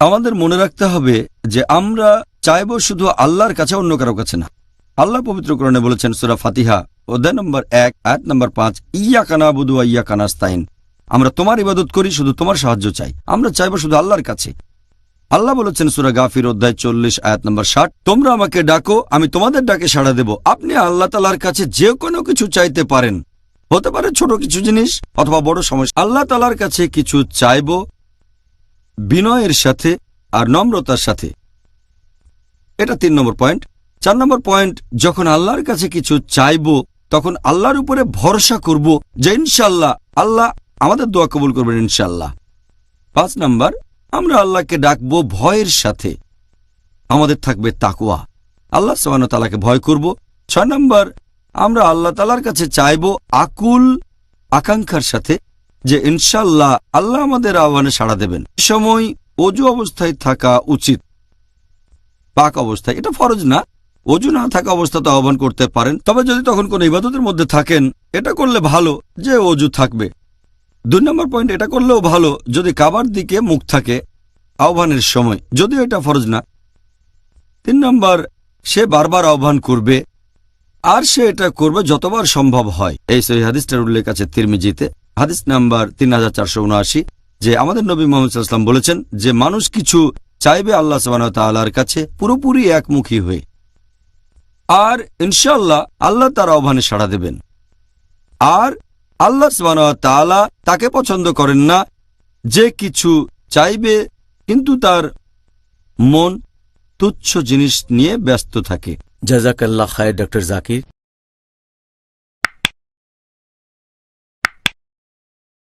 আমাদের মনে রাখতে হবে যে আমরা চাইব শুধু আল্লাহর কাছে, অন্য কারও কাছে না। আল্লাহ পবিত্রকরণে বলেছেন, সুরা ফাতিহা, অধ্যায় নম্বর এক, আয়াত নম্বর পাঁচ ইয়া কানা বুধু ইয়া কানাস্তাইন আমরা তোমার ইবাদত করি, শুধু তোমার সাহায্য চাই। আমরা চাইব শুধু আল্লাহর কাছে। আল্লাহ বলেছেন, সুরা গাফির, অধ্যায় চল্লিশ, আয়াত নম্বর ষাট, তোমরা আমাকে ডাকো, আমি তোমাদের ডাকে সাড়া দেব। আপনি আল্লাহ তালার কাছে যে কোনো কিছু চাইতে পারেন। হতে পারে ছোট কিছু জিনিস, অথবা বড় সমস্যা। আল্লাহ তালার কাছে কিছু চাইব বিনয়ের সাথে আর নম্রতার সাথে। এটা তিন নম্বর পয়েন্ট। চার নম্বর পয়েন্ট, যখন আল্লাহর কাছে কিছু চাইব, তখন আল্লাহর উপরে ভরসা করব যে ইনশাল্লাহ আল্লাহ আমাদের দোয়া কবুল করবেন ইনশাল্লাহ পাঁচ নম্বর, আমরা আল্লাহকে ডাকবো ভয়ের সাথে। আমাদের থাকবে তাকুয়া আল্লাহ সাবান তালাকে ভয় করব। ছয় নম্বর, আমরা আল্লাহ তালার কাছে চাইব আকুল আকাঙ্ক্ষার সাথে। যে ইনশাল্লাহ আল্লাহ আমাদের আহ্বানে সাড়া দেবেন। সময় অজু অবস্থায় থাকা উচিত। পাক অবস্থায়। এটা ফরজ না। অজু না থাকা অবস্থাতে আহ্বান করতে পারেন। তবে যদি তখন কোনো ইবাদতের মধ্যে থাকেন, এটা করলে ভালো যে অজু থাকবে। দুই নম্বর পয়েন্ট, এটা করলেও ভালো যদি কাবার দিকে মুখ থাকে আহ্বানের সময়। যদিও এটা ফরজ না। তিন নম্বর, সে বারবার আহ্বান করবে। আর সে এটা করবে যতবার সম্ভব হয়। এই সহি হাদিসটার উল্লেখ আছে তিরমিজিতে। হাদিস নাম্বার তিন হাজার চারশো উনআশি, যে আমাদের নবী মোহাম্মদ সাল্লাম বলেছেন যে মানুষ কিছু চাইবে আল্লাহ সবান তাল্লাহর কাছে পুরোপুরি একমুখী হয়ে। আর ইনশাল্লাহ আল্লাহ তার আহ্বানে সাড়া দেবেন। আর আল্লাহ সবান তাকে পছন্দ করেন না, যে কিছু চাইবে কিন্তু তার মন তুচ্ছ জিনিস নিয়ে ব্যস্ত থাকে। জাজাকাল্লাহ খায় ডক্টর জাকির।